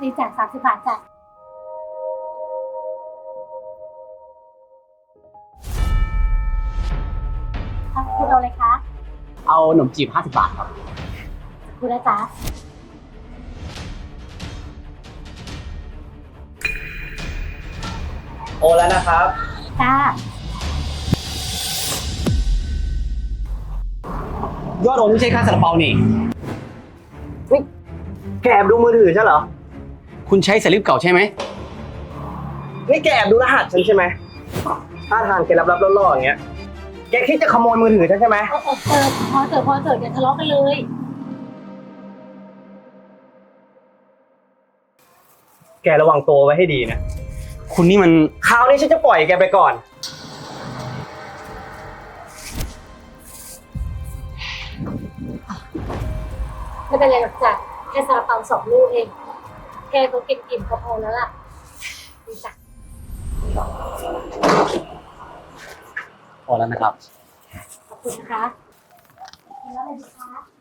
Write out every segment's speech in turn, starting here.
นี่จ่ายสามสิบบาทจ้ะค่ะคุณเอาเลยคะเอาขนมจีบ 50 บาทครับคุณนะจ๊ะโอแล้วนะครับ จ้ายอดโอนไม่ใช่ค่าซาลาเปานี่แกแอบดูมือถือใช่เหรอ คุณใช้สลิปเก่าใช่ไหม นี่แกแอบดูรหัสฉันใช่ไหมท่าทางแกรับรับๆล่อๆอย่างเงี้ย แกคิดจะขโมยมือถือฉันใช่ไหม เออเออเออพอเถอะพอเถอะอย่าทะเลาะกันเลย แกระวังตัวไว้ให้ดีนะ คุณนี่มัน คราวนี้ฉันจะปล่อยแกไปก่อน ไม่เป็นไรหรอกจ้ะแค่ซาลาเปาสองลูกเอง แค่เขากินอิ่มก็พอแล้วล่ะดีจ้ะพอแล้วนะครับ ขอบคุณนะคะกินแล้วเลยดีคะ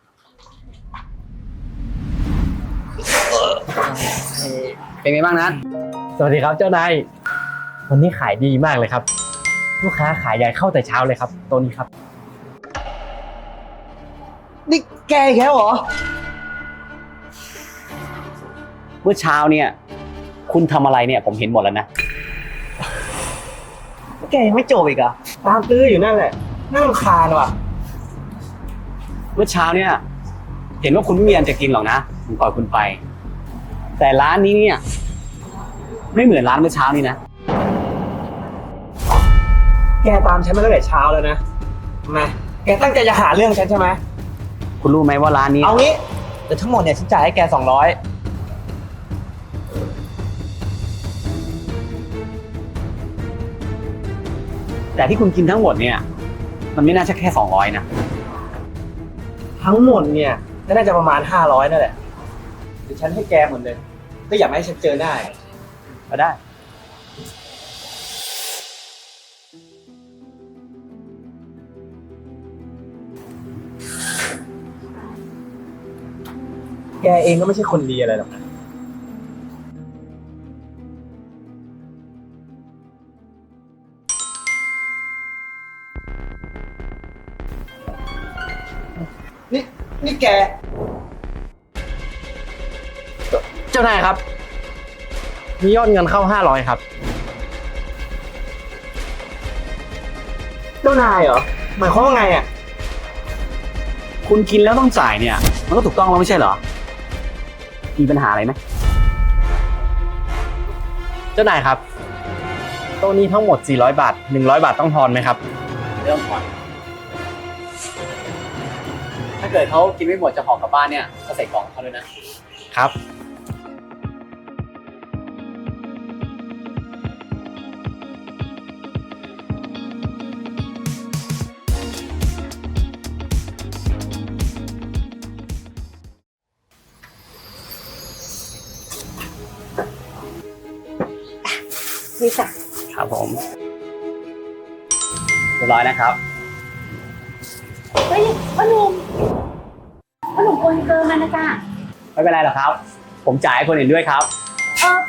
เป็นไงบ้างนะสวัสดีครับเจ้านาย วันนี้ขายดีมากเลยครับ ลูกค้าขายใหญ่เข้าแต่เช้าเลยครับ ตัวนี้ครับ นี่แกอีกแล้วเหรอ เมื่อเช้าเนี่ย คุณทำอะไรเนี่ย ผมเห็นหมดแล้วนะ แกยังไม่จบอีกเหรอะตามตื้ออยู่นั่นแหละน่ารำคาญว่ะ เมื่อเช้าเนี่ย เห็นว่าคุณไม่มีอันจะกินหรอกนะผมปล่อยคุณไป แต่ร้านนี้เนี่ย ไม่เหมือนร้านเมื่อเช้านี้นะ แกตามฉันมาตั้งแต่เช้าแล้วนะทำไมแกตั้งใจจะหาเรื่องฉันใช่ไหมคุณรู้ไหมว่าร้านนี้ เอางี้แต่ทั้งหมดเนี่ยฉันจ่ายให้แกสองร้อย แต่ที่คุณกินทั้งหมดเนี่ย มันไม่น่าจะแค่สองร้อยนะ ทั้งหมดเนี่ยก็น่าจะประมาณห้าร้อยนั่นแหละเดี๋ยวฉันให้แกหมดเลยก็อยากให้ฉันเจอหน้าก็ได้ แกเองก็ไม่ใช่คนดีอะไรหรอกนะ นี่นี่แก เจ้านายครับ มียอดเงินเข้า500ครับ เจ้านายเหรอ หมายความว่าไงอะ คุณกินแล้วต้องจ่ายเนี่ย มันก็ถูกต้องแล้วไม่ใช่เหรอ มีปัญหาอะไรไหมเจ้านายครับโต๊ะนี้ทั้งหมด 400 บาท 100 บาทต้องทอนไหมครับ เรื่องผ่อน ถ้าเกิดเขากินไม่หมดจะห่อกลับบ้านเนี่ยก็ใส่กล่องเขาด้วยนะ ครับดีจ้ะ ครับผม เรียบร้อยนะครับ เฮ้ยพ่อหนุ่มพ่อหนุ่มโอนเกินมานะจ๊ะไม่เป็นไรหรอกครับ ผมจ่ายให้คนอื่นด้วยครับ เออ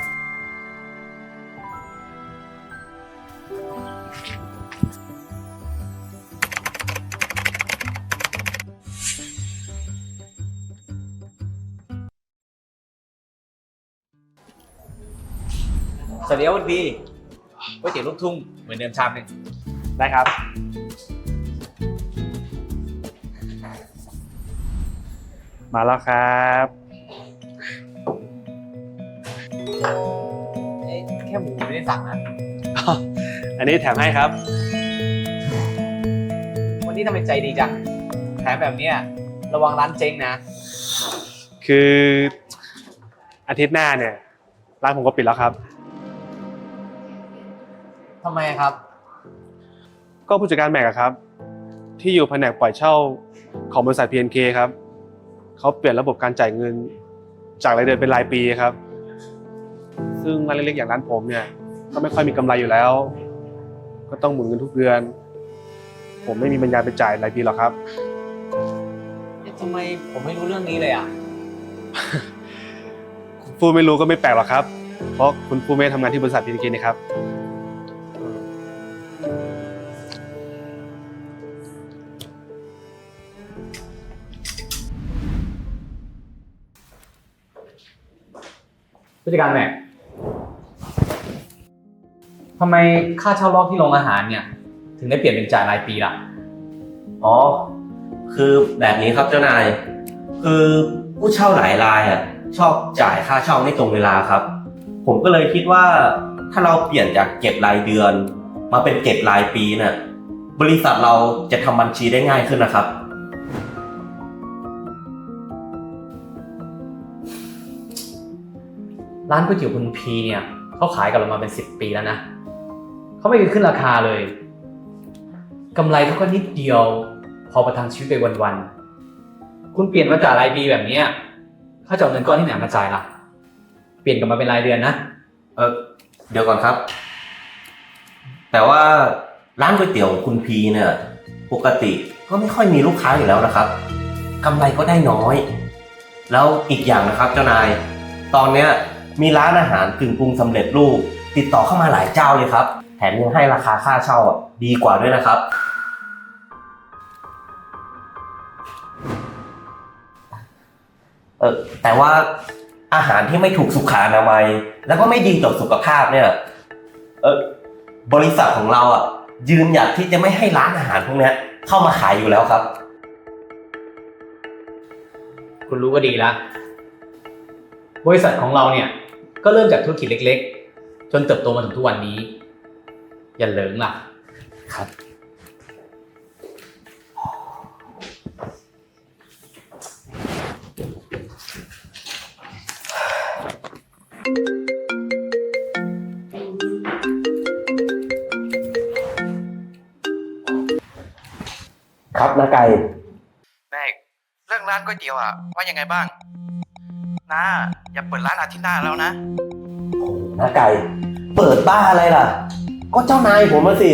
สวัสดีครับคุณบีก๋วยเตี๋ยวลูกทุ่งเหมือนเดิมชามหนึ่ง ได้ครับ มาแล้วครับเอ๊ะแค่หมูไม่ได้สั่งนะ อันนี้แถมให้ครับ วันนี้ทำไมใจดีจัง แถมแบบเนี้ยระวังร้านเจ๊งนะ คืออาทิตย์หน้าเนี่ย ร้านผมก็ปิดแล้วครับ ทำไมครับ ก็ผู้จัดการแม็กอะครับ ที่อยู่แผนกปล่อยเช่าของบริษัท PNK ครับเขาเปลี่ยนระบบการจ่ายเงิน จากรายเดือนเป็นรายปีครับ ซึ่งร้านเล็กๆอย่างร้านผมเนี่ย ก็ไม่ค่อยมีกำไรอยู่แล้ว ก็ต้องหมุนเงินทุกเดือน ผมไม่มีปัญญาไปจ่ายรายปีหรอกครับ เอ๊ะทำไมผมไม่รู้เรื่องนี้เลยอะคฟูไม่รู้ก็ไม่แปลกหรอกครับ เพราะคุณฟูไม่ได้ทำงานที่บริษัท PNK นี่ครับ ผู้จัดการแม็กทำไมค่าเช่ารอบที่โรงอาหารเนี่ย ถึงได้เปลี่ยนเป็นจ่ายรายปีล่ะ อ๋อ คือแบบนี้ครับเจ้านาย คือผู้เช่าหลายรายอะชอบจ่ายค่าเช่าไม่ตรงเวลาครับ ผมก็เลยคิดว่าถ้าเราเปลี่ยนจากเก็บรายเดือน มาเป็นเก็บรายปีน่ะบริษัทเราจะทำบัญชีได้ง่ายขึ้นนะครับ ร้านก๋วยเตี๋ยวคุณพีเนี่ยเขาขายกับเรามาเป็นสิบปีแล้วนะเขาไม่เคยขึ้นราคาเลยกำไรเขาก็นิดเดียว พอประทังชีวิตไปวันๆคุณเปลี่ยนมาจ่ายรายปีแบบเนี้ยเขาจะเอาเงินก้อนที่ไหนมาจ่ายล่ะ เปลี่ยนกลับมาเป็นรายเดือนนะเออเดี๋ยวก่อนครับ แต่ว่าร้านก๋วยเตี๋ยวคุณพีเนี่ยปกติก็ไม่ค่อยมีลูกค้าอยู่แล้วนะครับกำไรก็ได้น้อย แล้วอีกอย่างนะครับเจ้านาย ตอนเนี้ย มีร้านอาหารกึ่งปรุงสำเร็จรูป ติดต่อเข้ามาหลายเจ้าเลยครับ แถมยังให้ราคาค่าเช่าดีกว่าด้วยนะครับ เออแต่ว่าอาหารที่ไม่ถูกสุขอนามัย แล้วก็ไม่ดีต่อสุขภาพเนี่ยเออบริษัทของเราอะยืนหยัดที่จะไม่ให้ร้านอาหารพวกนี้เข้ามาขายอยู่แล้วครับ คุณรู้ก็ดีล้วบริษัทของเราเนี่ย ก็เริ่มจากธุรกิจเล็ก ๆ จนเติบโตมาถึงทุกวันนี้ อย่าเหลิงล่ะ ครับ ครับนาไก่ แม่เรื่องร้านก๋วยเตี๋ยวอะว่ายังไงบ้างน้า อย่าเปิดร้านอาทิตย์หน้าแล้วนะนาไก่ เปิดบ้าอะไรล่ะ ก็เจ้านายผมมาสิ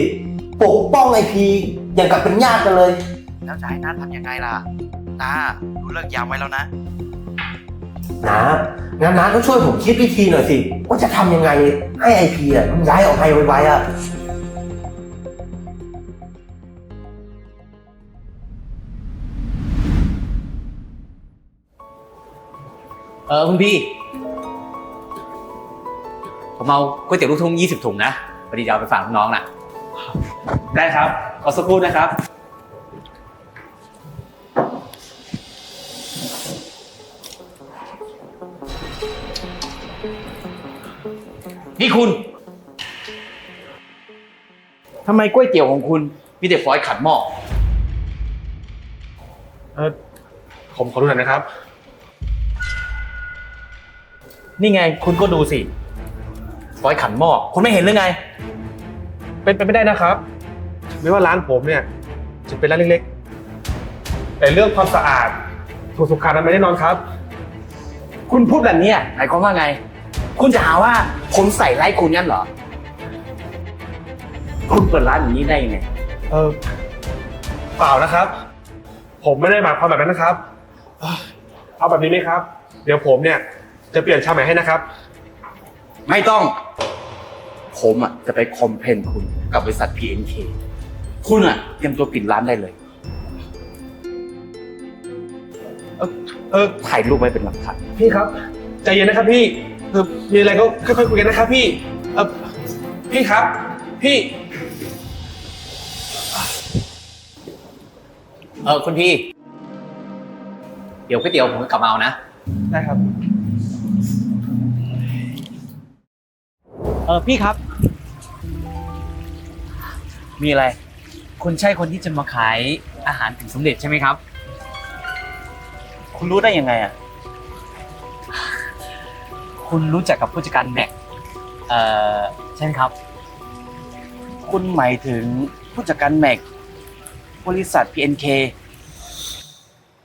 ปกป้องไอพีอย่างกับเป็นญาติกันเลย แล้วจะให้น้าทำยังไงล่ะน้าดูเลิกยามไว้แล้วนะ นะงั้นนะก็ช่วยผมคิดวิธีหน่อยสิ ว่าจะทำยังไงให้ไอพีอะมันย้ายออกไปไวๆอะ ออคุณพี่ ผมเอาก๋วยเตี๋ยวลูกทุ่ง20 ถุงนะพอดีจะเอาไปฝากน้องๆน่ะ ได้ครับขอสักครู่นะครับ นี่คุณทำไมก๋วยเตี๋ยวของคุณ มีแต่ฟอยล์ขัดหม้อเออผมขอดูหน่อยนะครับ นี่ไงคุณก็ดูสิฟอยขัดหม้อคุณไม่เห็นหรือไง เป็นไปไม่ได้นะครับ ไม่ว่าร้านผมเนี่ยจะเป็นร้านเล็กๆ แต่เรื่องความสะอาดถูกสุขอนามัยแน่นอนครับ คุณพูดแบบนี้หมายความว่าไง คุณจะหาว่าผมใส่ไล่คุณงั้นเหรอ คุณเปิดร้านอย่างนี้ได้ยังไง เออเปล่านะครับ ผมไม่ได้หมายความแบบนั้นนะครับ เอาแบบนี้ไหมครับ เดี๋ยวผมเนี่ย จะเปลี่ยนชามใหม่ให้นะครับ ไม่ต้อง ผมอะจะไปคอมเพลนคุณกับบริษัท PNK คุณอะเตรียมตัวปิดร้านได้เลยเออถ่ายรูปไว้เป็นหลักฐานพี่ครับใจเย็นนะครับพี่เออมีอะไรก็ค่อยๆคุยกันนะครับพี่เออพี่ครับ พี่ เออคุณพี่ เดี๋ยวก๋วยเตี๋ยวผมกลับมาเอานะ ได้ครับ เออพี่ครับ มีอะไร คุณใช่คนที่จะมาขายอาหารถึงสำเร็จใช่ไหมครับ คุณรู้ได้ยังไงอะ คุณรู้จักกับผู้จัดการแม็กเอ่อใช่ไหมครับ คุณหมายถึงผู้จัดการแม็กบริษัท PNK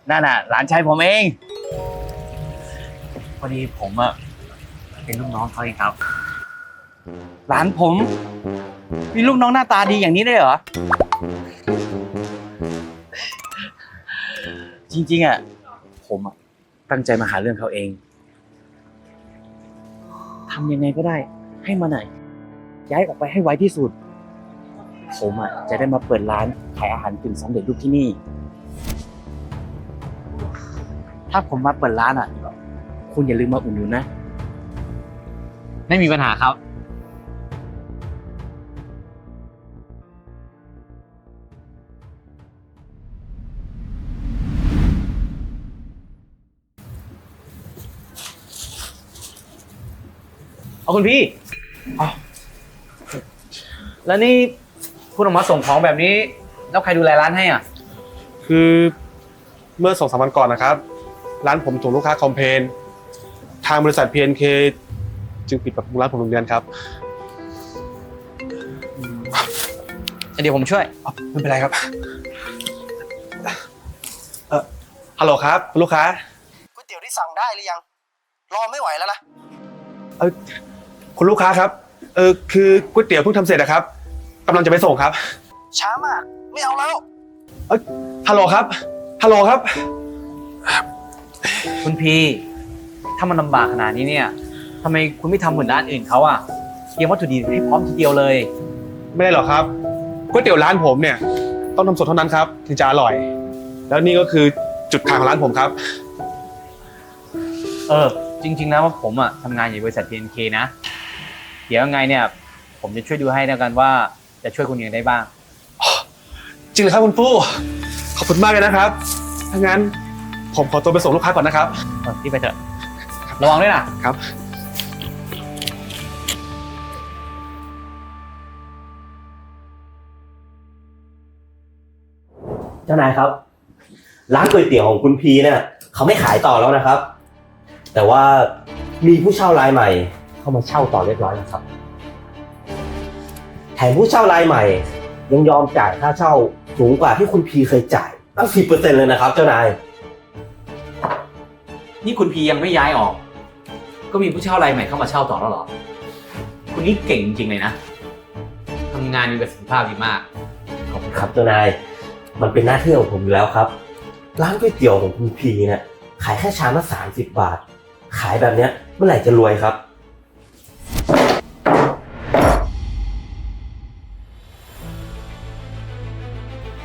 นั่นน่ะ หลานชายผมเอง พอดีผมอะเป็นลูกน้องเขาเองครับ หลานผม มีลูกน้องหน้าตาดีอย่างนี้ได้เหรอ จริง ๆอะผมอะตั้งใจมาหาเรื่องเขาเองทำยังไงก็ได้ ให้มันอะย้ายออกไปให้ไวที่สุด ผมอะจะได้มาเปิดร้านขายอาหารกึ่งสำเร็จรูปที่นี่ ถ้าผมมาเปิดร้านอะ คุณอย่าลืมมาอุ่นหนุนนะ ไม่มีปัญหาครับ เอาคุณพี่แล้วนี่คุณออกมาส่งของแบบนี้ แล้วใครดูแลร้านให้อะ คือเมื่อสองสามวันก่อนนะครับ ร้านผมถูกลูกค้าคอมเพลนทางบริษัท PNK จึงปิดปรับปรุงร้านผมหนึ่งเดือนครับเดี๋ยวผมช่วย อ๋อไม่เป็นไรครับเออฮัลโหลครับคุณลูกค้าก๋วยเตี๋ยวที่สั่งได้หรือยัง รอไม่ไหวแล้วนะเออ คุณลูกค้าครับ เออคือก๋วยเตี๋ยวเพิ่งทำเสร็จนะครับกำลังจะไปส่งครับ ช้ามาก ไม่เอาแล้วฮัลโหลครับ ฮัลโหลครับ คุณพีถ้ามันลำบากขนาดนี้เนี่ยทำไมคุณไม่ทำเหมือนร้านอื่นเขาอะเตรียมวัตถุดิบให้พร้อมทีเดียวเลย ไม่ได้หรอกครับก๋วยเตี๋ยวร้านผมเนี่ย ต้องทำสดเท่านั้นครับ ถึงจะอร่อย แล้วนี่ก็คือจุดขายของร้านผมครับ เออ จริงๆนะว่าผมอะทำงานอยู่บริษัท TNK นะ เดี๋ยวยังไงเนี่ย ผมจะช่วยดูให้แล้วกันว่าจะช่วยคุณยังไงได้บ้าง จริงเลยครับคุณปู้ขอบคุณมากเลยนะครับถ้างั้นผมขอตัวไปส่งลูกค้าก่อนนะครับ เออที่ไปเถอะ ระวังด้วยนะครับ เจ้านายครับ ร้านก๋วยเตี๋ยวของคุณพีเนี่ยเขาไม่ขายต่อแล้วนะครับ แต่ว่ามีผู้เช่ารายใหม่ เข้ามาเช่าต่อเรียบร้อยแล้วครับแถมผู้เช่ารายใหม่ ยังยอมจ่ายค่าเช่าสูงกว่าที่คุณพีเคยจ่ายตั้งสิบเปอร์เซ็นเลยนะครับ เจ้านาย นี่คุณพียังไม่ย้ายออก ก็มีผู้เช่ารายใหม่เข้ามาเช่าต่อแล้วเหรอ คุณนี่เก่งจริงๆเลยนะทำงานมีประสิทธิภาพดีมาก ขอบคุณครับเจ้านาย มันเป็นหน้าที่ของผมอยู่แล้วครับ ร้านก๋วยเตี๋ยวของคุณพีเนี่ยขายแค่ชามละสามสิบบาท ขายแบบเนี้ยเมื่อไหร่จะรวยครับ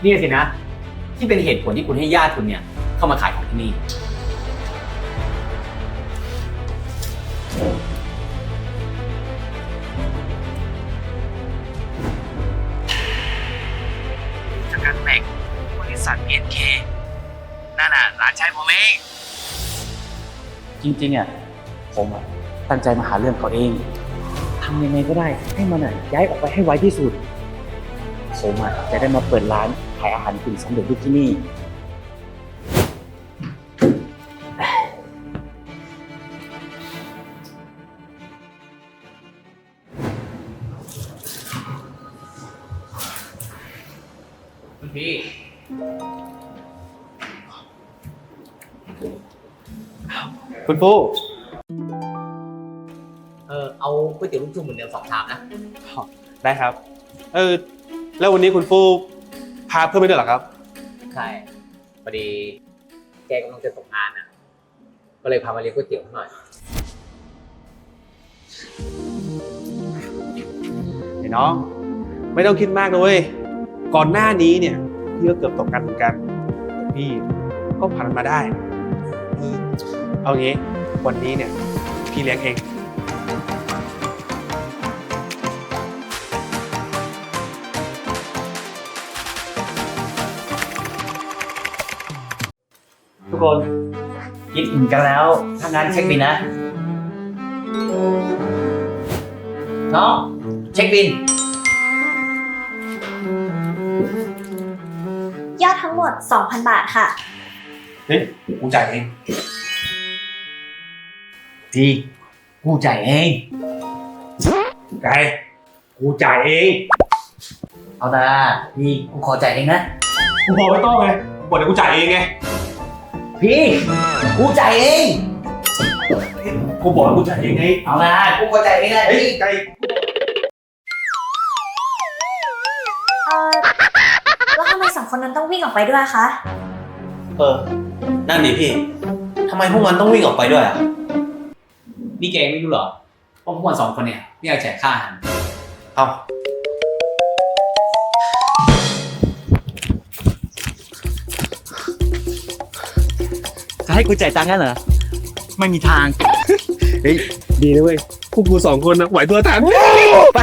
นี่สินะ ที่เป็นเหตุผลที่คุณให้ญาติคุณเนี่ย เข้ามาขายของที่นี่ จากการแต่งบริษัท PNK นั่นน่ะร้านชายผมเอง จริงๆอะผมอะตั้งใจมาหาเรื่องเขาเองทำยังไงก็ได้ให้มันอะย้ายออกไปให้ไวที่สุด ผมอะจะได้มาเปิดร้าน ขายอาหารกึ่งสำเร็จรูปที่นี่ คุณพี่ คุณปู้เออเอาก๋วยเตี๋ยวลูกทุ่งเหมือนเดิมสองชามนะ ได้ครับ เออ แล้ววันนี้คุณปู้ พาเพื่อนไปด้วยเหรอครับ ใช่พอดีแกกำลังจะตกงานอะ ก็เลยพามาเลี้ยงก๋วยเตี๋ยวหน่อย ไอ้น้อง ไม่ต้องคิดมากนะเว้ย ก่อนหน้านี้เนี่ยพี่ก็เกือบตกงานเหมือนกันแต่พี่ก็ผ่านมันมาได้เออเอางี้วันนี้เนี่ยพี่เลี้ยงเอง คนกินอิ่มกันแล้ว ถ้างั้นเช็คบินนะ น้องเช็คบิน ยอดทั้งหมด 2,000 บาทค่ะ เฮ้ยกูจ่ายเองดีกูจ่ายเองไกกูจ่ายเอง เอานะพี่กูขอจ่ายเองนะ กูบอกไม่ต้องไงกูบอกเดี๋ยวกูจ่ายเองไง พี่ กูจ่ายเอง กูบอกว่ากูจ่ายเองไงเอานะกูขอจ่ายเองนะเฮ้ยพี่ไกเออแล้วทำไมสองคนนั้นต้องวิ่งออกไปด้วยคะ เออ นั่นดิพี่ ทำไมพวกมันต้องวิ่งออกไปด้วยอะ นี่แกไม่รู้เหรอเพราะพวกมันสองคนเนี่ยไม่อยากแจกค่าอาหาร เอา จะให้กูจ่ายตังค์กันเหรอ ไม่มีทาง เฮ้ย ดีนะเว้ย พวกกูสองคนนะไหวตัวทัน ไป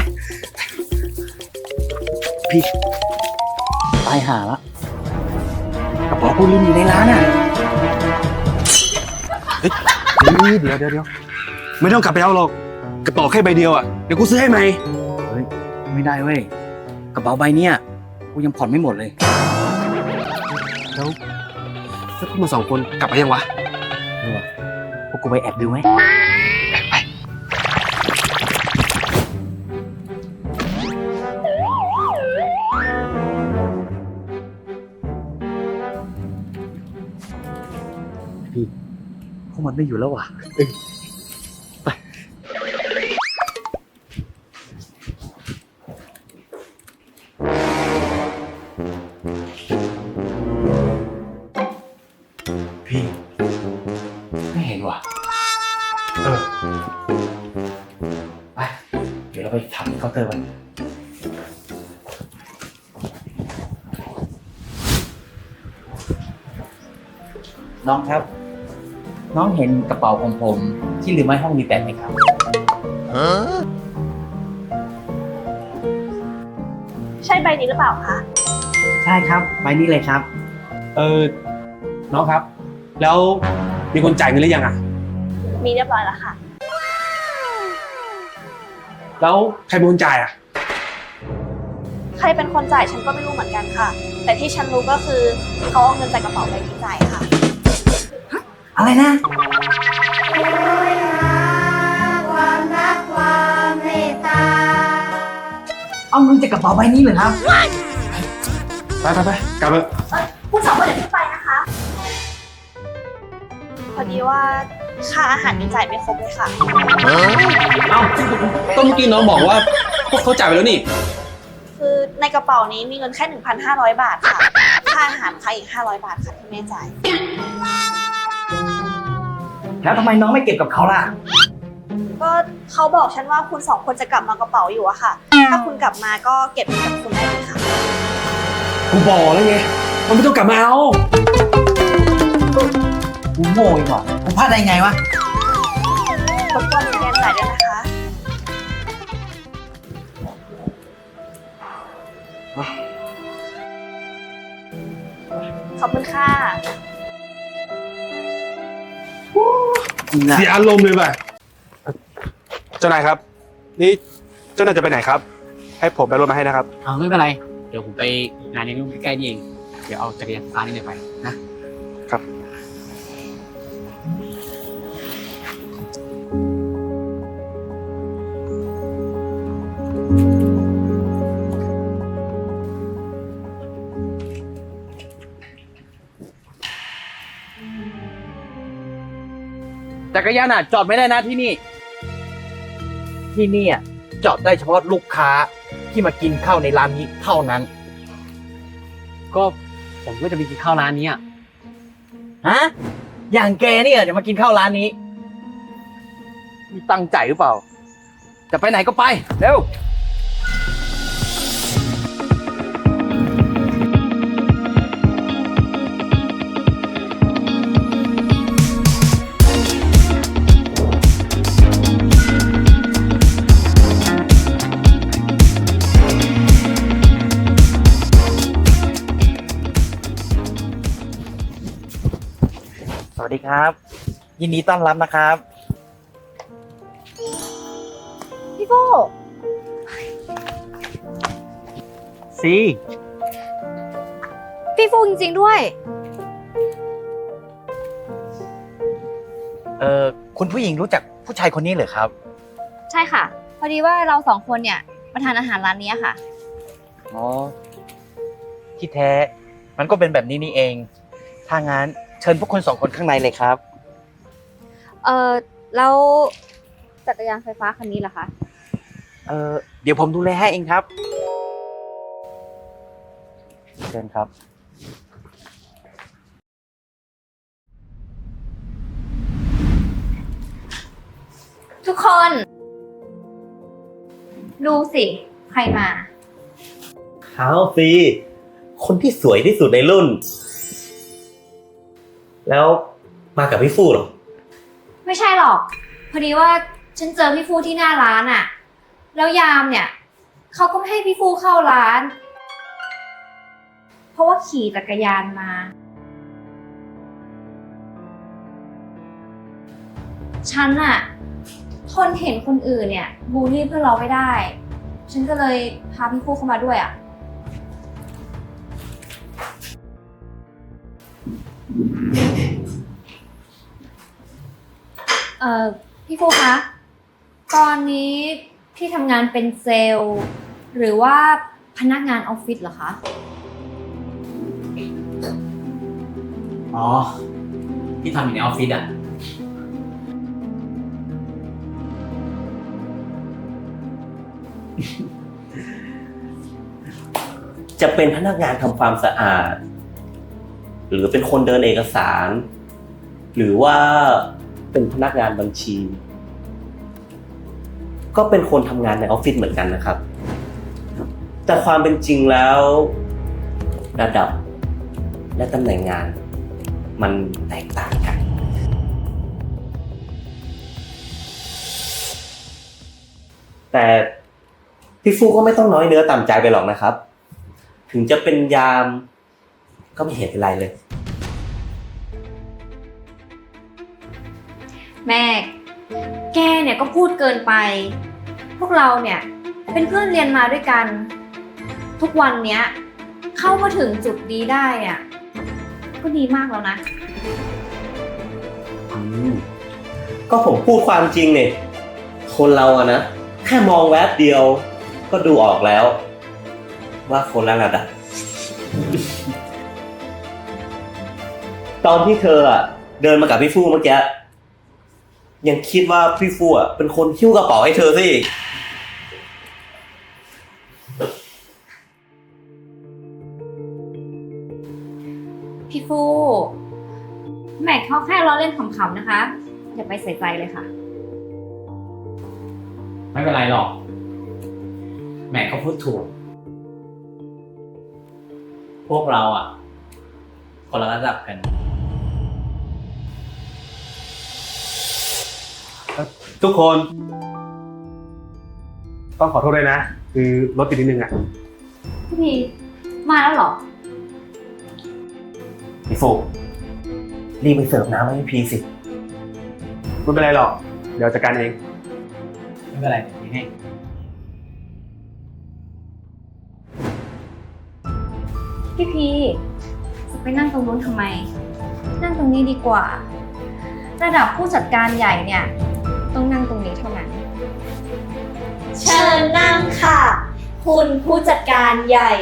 พี่ตายหาละกระเป๋ากูลืมอยู่ในร้านอะนี่เดี๋ยวเดี๋ยวเดี๋ยวไม่ต้องกลับไปเอาหรอก กระเป๋าแค่ใบเดียวอะ เดี๋ยวกูซื้อให้ใหม่ ไม่ได้เว้ย กระเป๋าใบเนี้ยกูยังผ่อนไม่หมดเลย แล้ว แล้วพวกมันสองคนกลับไปยังวะพวกกูไปแอบดูไหมพี่พวกมันไม่อยู่แล้วว่ะ น้องครับ น้องเห็นกระเป๋าของผมที่ลืมไว้ห้องมีแปดไหมครับ ใช่ใบนี้หรือเปล่าคะใช่ครับใบนี้เลยครับ เออน้องครับ แล้วมีคนจ่ายเงินหรือยังอะ มีเรียบร้อยแล้วค่ะ แล้วใครเป็นคนจ่ายอะ ใครเป็นคนจ่ายฉันก็ไม่รู้เหมือนกันค่ะ แต่ที่ฉันรู้ก็คือเขาเอาเงินใส่กระเป๋าใบนี้จ่ายค่ะ อะไรนะเอาเงินจากกระเป๋าใบนี้เหรอครับไปไปไปกลับเถอะคุณสองคนเดี๋ยวพี่ไปนะคะ พอดีว่าค่าอาหารยังจ่ายไม่ครบเลยค่ะ เอ้าก็เมื่อกี้น้องบอกว่าพวกเขาจ่ายไปแล้วนี่ คือในกระเป๋านี้มีเงินแค่ 1,500 บาทค่ะ ค่าอาหารค่าอีก 500 บาทค่ะที่แม่จ่าย แล้วทำไมน้องไม่เก็บกับเขาล่ะ ก็เขาบอกฉันว่าคุณสองคนจะกลับมากระเป๋าอยู่อะค่ะ ถ้าคุณกลับมาก็เก็บเงินกับคุณได้เลยค่ะ กูบอกแล้วไง มันไม่ต้องกลับมาเอา กูโง่อีกว่ะกูพลาดได้ไงวะ รบกวนสแกนจ่ายด้วยนะคะ ขอบคุณค่ะ เสียอารมณ์เลยป่ะเจ้านายครับ นี่เจ้านายจะไปไหนครับ ให้ผมไปรถมาให้นะครับ เอาไม่เป็นไร เดี๋ยวผมไปงานในนู้นใกล้ๆนี่เอง เดี๋ยวเอาจักรยานไฟฟ้านี่เลยไปนะจั กรยานอะจอดไม่ได้นะที่นี่ ที่นี่อะจอดได้เฉพาะลูกค้าที่มากินข้าวในร้านนี้เท่านั้น ก็ผมก็จะไปกินข้าวร้านนี้อะฮะ อย่างแกเนี่ยจะมากินข้าวร้านนี้ มีตั้งใจหรือเปล่า จะไปไหนก็ไป เร็ว วัสดีครับ ยินดีต้อนรับนะครับ พี่โก้ซีพี่ฟูจริงๆด้วย เอ่อคุณผู้หญิงรู้จักผู้ชายคนนี้เหรอครับ ใช่ค่ะ พอดีว่าเราสองคนเนี่ยมาทานอาหารร้านนี้ค่ะ อ๋อ ที่แท้ มันก็เป็นแบบนี้นี่เอง ถ้างั้น เชิญพวกคุณสองคนข้างในเลยครับ เออแล้วจักรยานไฟฟ้าคันนี้ล่ะคะ เออเดี๋ยวผมดูแลให้เองครับ เชิญครับ ทุกคน ดูสิ ใครมาเอาสิคนที่สวยที่สุดในรุ่น แล้วมากับพี่ฟูเหรอ ไม่ใช่หรอก พอดีว่าฉันเจอพี่ฟูที่หน้าร้านอะแล้วยามเนี่ยเขาก็ไม่ให้พี่ฟูเข้าร้าน เพราะว่าขี่จักรยานมา ฉันอะทนเห็นคนอื่นเนี่ยบูลลี่เพื่อนเราไม่ได้ ฉันก็เลยพาพี่ฟูเข้ามาด้วยอะ เอ่อพี่ฟูคะ ตอนนี้พี่ทำงานเป็นเซลล์ หรือว่าพนักงานออฟฟิศเหรอคะ อ๋อ ที่ทำอยู่ในออฟฟิศอะ จะเป็นพนักงานทำความสะอาด หรือเป็นคนเดินเอกสาร หรือว่าเป็นพนักงานบัญชี ก็เป็นคนทำงานในออฟฟิศเหมือนกันนะครับ แต่ความเป็นจริงแล้วระดับและตำแหน่งงาน มันแตกต่างกัน แต่พี่ฟูก็ไม่ต้องน้อยเนื้อต่ำใจไปหรอกนะครับ ถึงจะเป็นยาม ก็ไม่เห็นเป็นไรเลย แม่แกเนี่ยก็พูดเกินไป พวกเราเนี่ยเป็นเพื่อนเรียนมาด้วยกัน ทุกวันเนี้ยเข้ามาถึงจุดนี้ได้อะก็ดีมากแล้วนะ อืมก็ผมพูดความจริงเนี่ย คนเราอะนะ แค่มองแวบเดียว ก็ดูออกแล้ว ว่าคนละระดับ ตอนที่เธออะเดินมากับพี่ฟูเมื่อกี้ยังคิดว่าพี่ฟูอะเป็นคนหิ้วกระเป๋าให้เธอซะอีกพี่ฟูแม็กเขาแค่ล้อเล่นขำๆนะคะ อย่าไปใส่ใจเลยค่ะ ไม่เป็นไรหรอก แม็กเขาพูดถูก พวกเราอะ คนละระดับกัน ทุกคน ต้องขอโทษด้วยนะ คือรถติดนิดนึงอะพี่พีมาแล้วเหรอ พี่ฟูรีบไปเสิร์ฟน้ำให้พี่พีสิ ไม่เป็นไรหรอก เดี๋ยวจัดการเอง ไม่เป็นไรเดี๋ยวให้พี่พีจะไปนั่งตรงนู้นทำไม นั่งตรงนี้ดีกว่า ระดับผู้จัดการใหญ่เนี่ย คุณผู้จัดการใหญ่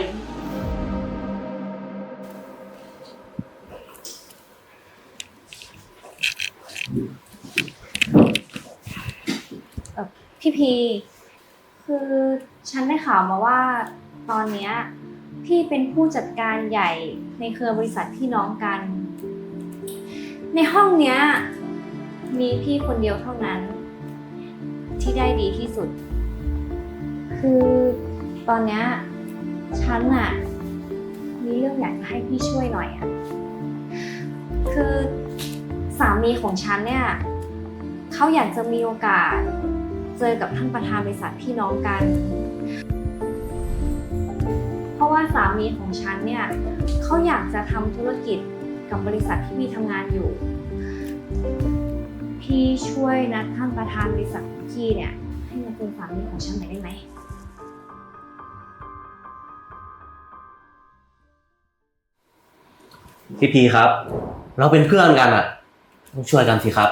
พี่พี คือฉันได้ข่าวมาว่าตอนเนี้ยพี่เป็นผู้จัดการใหญ่ในเครือบริษัทพี่น้องกัน ในห้องเนี้ยมีพี่คนเดียวเท่านั้น ที่ได้ดีที่สุด คือ ตอนเนี้ยฉันอะมีเรื่องอยากจะให้พี่ช่วยหน่อยอะคือสามีของฉันเนี่ยเขาอยากจะมีโอกาสเจอกับท่านประธานบริษัทพี่น้องกัน เพราะว่าสามีของฉันเนี่ยเขาอยากจะทำธุรกิจกับบริษัทที่พี่ทำงานอยู่ พี่ช่วยนัดท่านประธานบริษัทของพี่เนี่ยให้มาเป็นสามีของฉันหน่อยได้ไหม พี่พีครับ เราเป็นเพื่อนกันอะ ต้องช่วยกันสิครับ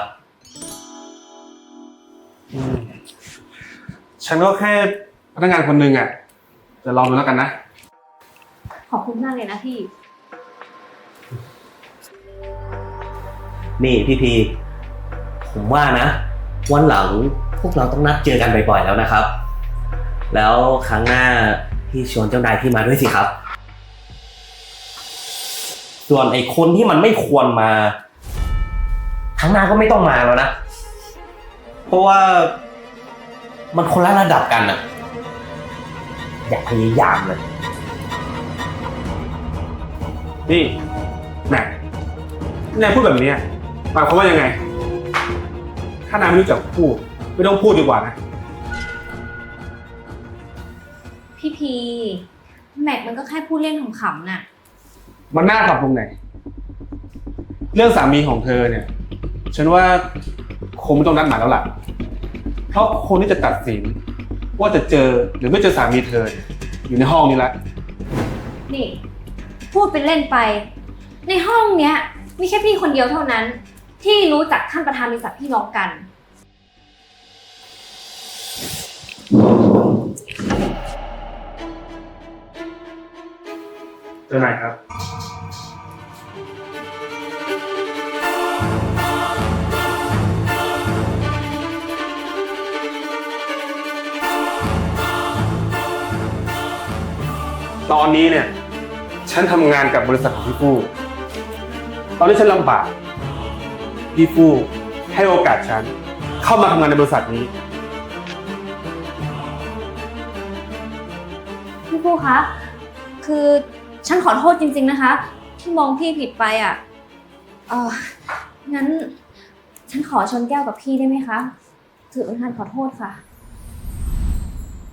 ฉันก็แค่พนักงานคนหนึ่งอะจะลองดูแล้วกันนะ ขอบคุณมากเลยนะพี่ นี่พี่พีผมว่านะ วันหลังพวกเราต้องนัดเจอกันบ่อยๆแล้วนะครับ แล้วครั้งหน้าพี่ชวนเจ้านายพี่มาด้วยสิครับ ส่วนไอ้คนที่มันไม่ควรมาครั้งหน้าก็ไม่ต้องมาแล้วนะ เพราะว่ามันคนละระดับกันอะอย่าพยายามเลย นี่แม็กนายพูดแบบนี้หมายความว่ายังไง ถ้านายไม่รู้จักพูด ไม่ต้องพูดดีกว่านะ พี่พี แม็กมันก็แค่พูดเล่นขำๆน่ะ มันน่าขับตรงไหน เรื่องสามีของเธอเนี่ย ฉันว่าคงไม่ต้องนัดหมายแล้วล่ะ เพราะคนที่จะตัดสิน ว่าจะเจอหรือไม่เจอสามีเธอเนี่ยอยู่ในห้องนี้ละนี่ พูดเป็นเล่นไป ในห้องเนี้ยไม่ใช่พี่คนเดียวเท่านั้น ที่รู้จักท่านประธานบริษัทพี่น้องกัน เจ้านายครับ ตอนนี้เนี่ย ฉันทำงานกับบริษัทของพี่ฟู่ตอนนี้ฉันลำบาก พี่ฟู่ให้โอกาสฉัน เข้ามาทำงานในบริษัทนี้ พี่ฟูคะ คือฉันขอโทษจริง ๆนะคะ ที่มองพี่ผิดไปอะ เอองั้น ฉันขอชนแก้วกับพี่ได้ไหมคะ ถือเป็นการขอโทษค่ะ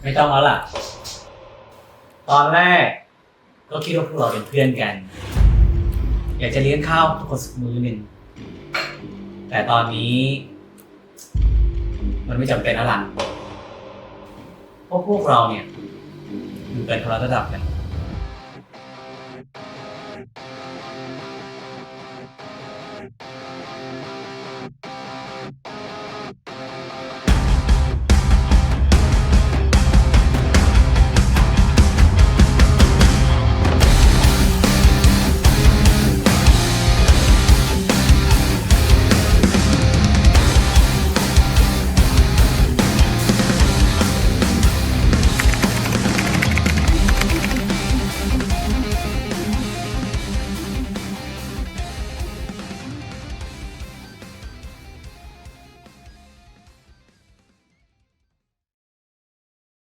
ไม่ต้องแล้วล่ะ ตอนแรก ก็คิดว่าพวกเราเป็นเพื่อนกัน อยากจะเลี้ยงข้าวทุกคนสักมื้อหนึ่งแต่ตอนนี้ มันไม่จำเป็นแล้วล่ะเพราะพวกเราเนี่ยอยู่เป็นคนละระดับกัน